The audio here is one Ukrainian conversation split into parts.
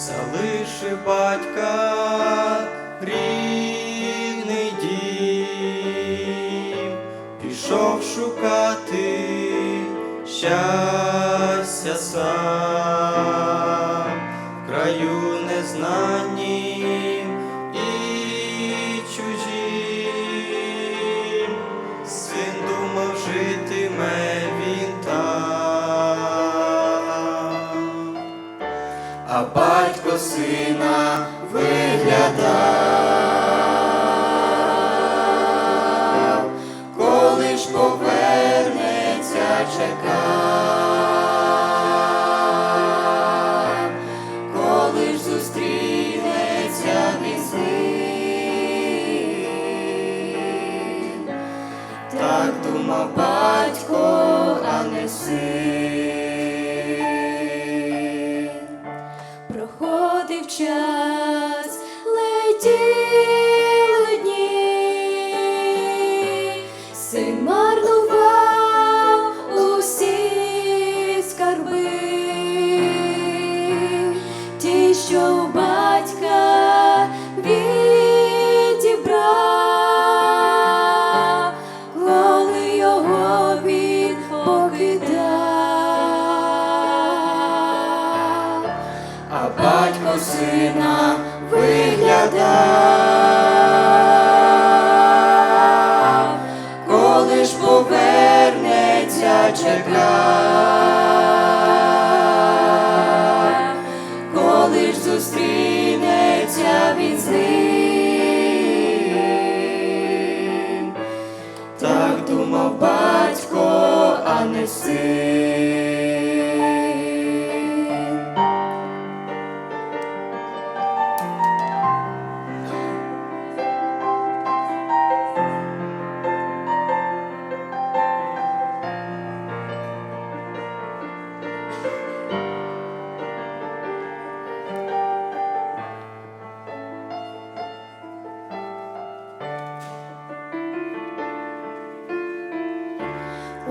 залишив батька рідний дім, пішов шукати щастя сам. В краю незнанім сина виглядав, коли ж повернеться, чекав, коли ж зустрінеться він з ним. Так думав батько, а не син. Батько сина виглядав, коли ж повернеться, чекав, коли ж зустрінеться він з ним. Так думав батько, а не син.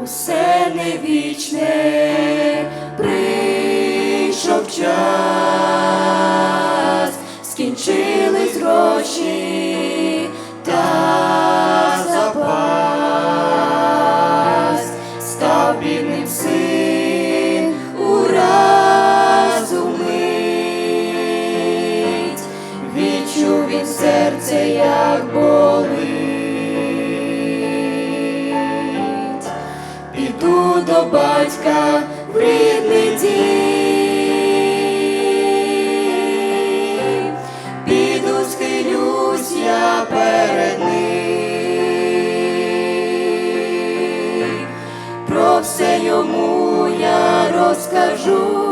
Усе не вічне, прийшов час, скінчились гроші та запас, став бідним син дім, піду перед ним, про все йому я розкажу.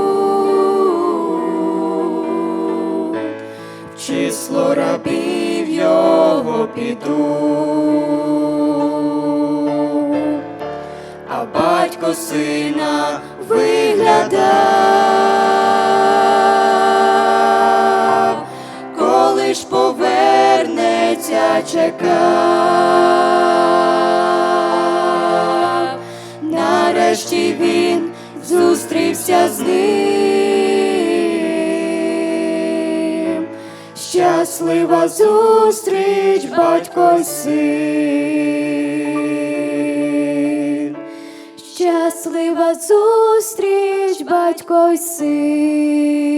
Число рабів його піду. А батько сина виглядав, коли ж повернеться, чекав. Нарешті він зустрівся з ним. Щаслива зустріч, батько син. Щаслива зустріч, батько й син.